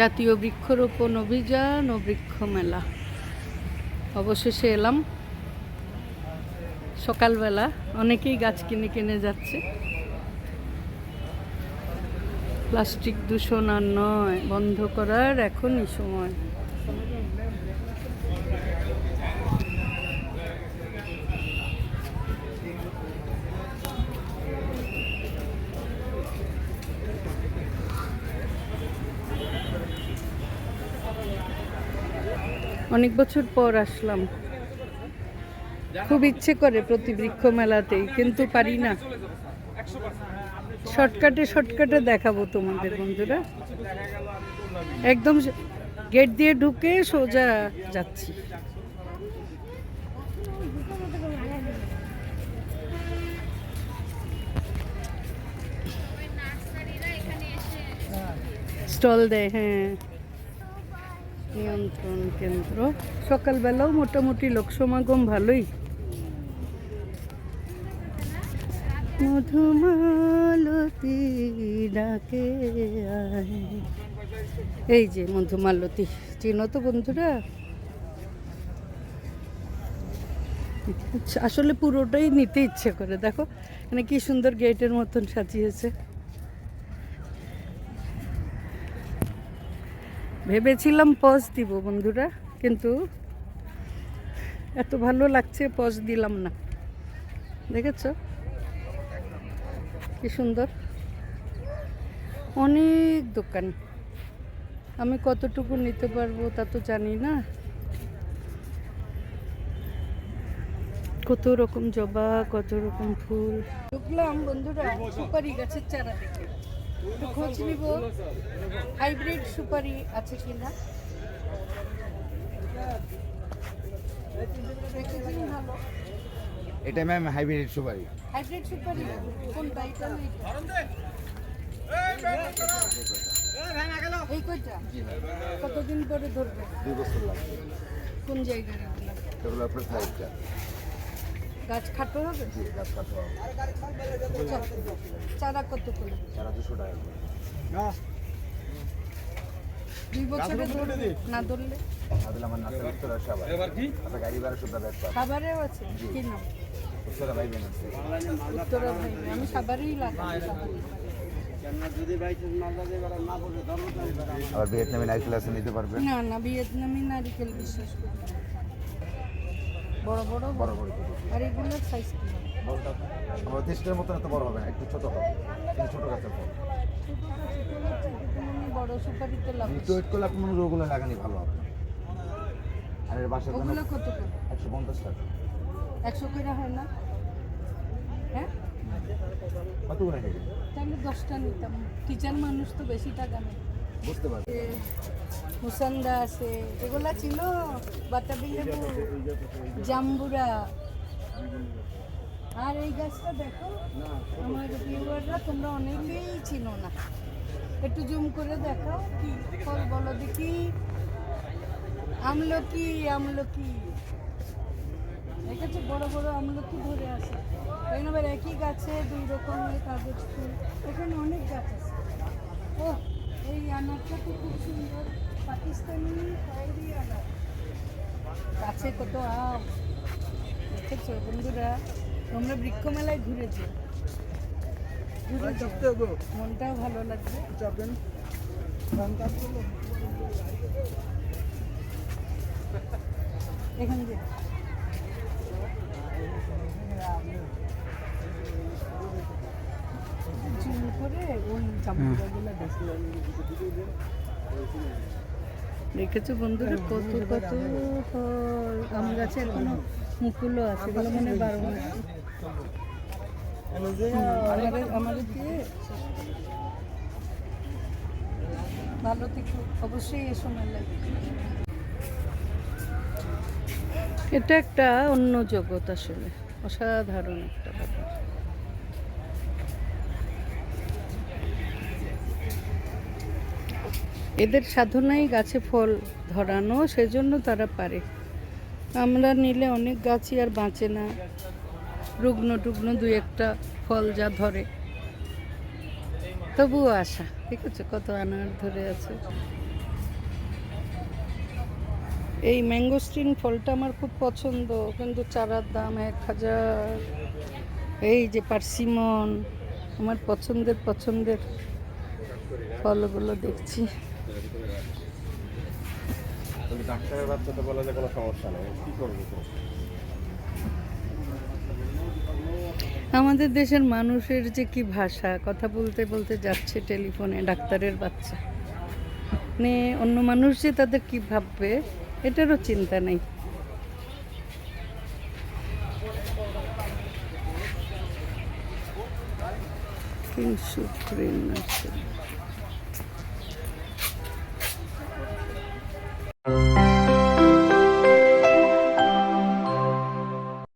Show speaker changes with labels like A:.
A: জাতীয় বৃক্ষরোপণ অভিযান ও বৃক্ষ মেলা অবশেষে এলাম। সকালবেলা অনেকেই গাছ কিনে কিনে যাচ্ছে। প্লাস্টিক দূষণ আর নয়, বন্ধ করার এখনই সময়। অনেক বছর পর আসলাম। খুব ইচ্ছে করে প্রতি বৃক্ষ মেলাতেই, কিন্তু পারি না। শর্টকাটে শর্টকাটে দেখাবো তোমাদের বন্ধুরা। একদম গেট দিয়ে ঢুকে সোজা যাচ্ছি। স্টল দেয় হ্যাঁ। নিয়ন্ত্রণ কেন্দ্র। সকালবেলাও মোটামুটি লোক সমাগম ভালোই। মধুমালতী ডাকে এই যে মধুমালতী, চিনো তো বন্ধুরা? আসলে পুরোটাই নিতে ইচ্ছে করে। দেখো মানে কি সুন্দর গেটের মতন সাজিয়েছে। ভেবেছিলাম পজ দিব বন্ধুরা, কিন্তু এত ভালো লাগছে পজ দিলাম না। দেখেছ? কি সুন্দর। অনেক দোকান। আমি কতটুকু নিতে পারব তা তো জানি না। কত রকম জবা, কত রকম ফুল। ঢুকলাম বন্ধুরা, সুপারি গাছের চারা দেখে একটু খোঁজ নিব। হাইব্রিড সুপারি আছে কিনা?
B: এটা ম্যাম হাইব্রিড সুপারি।
A: হাইব্রিড সুপারি কোনটা এটা এই কয়টা? কতদিন পরে ধরবে
B: দুই বছর লাগবে।
A: কোন জায়গায়? এগুলো
B: আপনার সাইজটা
A: গাছ খাটো হবে?
B: গাছ
A: চারা কত করে?
B: সারা দুশো টাকা।
A: দুই বছরে ধরবে না ধরলে?
B: আমার নাচের উত্তর আসে আবার আচ্ছা গাড়ি ভাড়া সুদ্ধা ব্যাগ পাবে
A: খাবারেও আছে? কি নাম?
B: উত্তরা ভাই। বোন আছে
A: উত্তরা ভাই আমি সাবারেই লাগাই।
B: আবার ভিয়েতনামি আছে নিতে পারবে?
A: না না ভিয়েতনামি নারিকেল বিশ্বাস করি। বড় বড়?
B: বড় বড়
A: আর এগুলোর সাইজ কি?
B: আমার তেষ্টের মতন এত বড় হবে না একটু ছোট হবে। কিন্তু ছোট গাছের ফল
A: বড় সুপারিতে লাভ
B: একটু ওয়েট করলে ওগুলো লাগানি ভালো হবে। আর এর জন্য
A: ওগুলো কত করে?
B: একশো পঞ্চাশ টাকা।
A: একশো করে হয় না? হ্যাঁ?
B: কত করে নেবে
A: তাহলে দশটা নিতাম। কিচেন মানুষ তো বেশি টাকা নেই
B: বুঝতে পারছি।
A: মুসান্দা আছে, এগুলা ছিল বাতাবি লেবু, জাম্বুরা। আর এই গাছটা দেখো, আমার ভিউয়াররা তোমরা অনেকেই চিনো না। একটু জুম করে দেখাও, কি ফল বলো দেখি। আমলকি আমলকি। দেখেছ, বড় বড় আমলকি ধরে আছে। এখানে আবার একই গাছে দুই রকমের কাগজ ফুল। এখানে অনেক গাছ আছে। ও এই আনারটা তো খুব সুন্দর। গাছে কত আম। দেখেছ বন্ধুরা? তোমরা বৃক্ষ মেলায় ঘুরেছো। ঘুরে যাও। মনটাও ভালো লাগবে এখান থেকে করে ওই জামাগুলো দেখেছ বন্ধুরা কত কত আম গাছে এখনও মুকুলও আছে এগুলো মানে বারো মাস। এটা একটা অন্য জগৎ আসলে, অসাধারণ একটা ব্যাপার এদের সাধনাই গাছে ফল ধরানো সেজন্য তারা পারে। আমরা নিলে অনেক গাছই আর বাঁচে না। রুগ্ন টুগ্ন দুই একটা ফল যা ধরে। তবুও আশা, ঠিক আছে? কত আনার ধরে আছে। এই ম্যাঙ্গোস্টিন ফলটা আমার খুব পছন্দ, কিন্তু চারার দাম এক হাজার। এই যে পার্সিমন, আমার পছন্দের পছন্দের ফলগুলো দেখছি। আমাদের দেশের মানুষের যে কি ভাষা, কথা বলতে বলতে যাচ্ছে টেলিফোনে ডাক্তারের বাচ্চা। মানে অন্য মানুষ যে তাদের কি ভাববে, এটারও চিন্তা নেই। Nursery Thank you.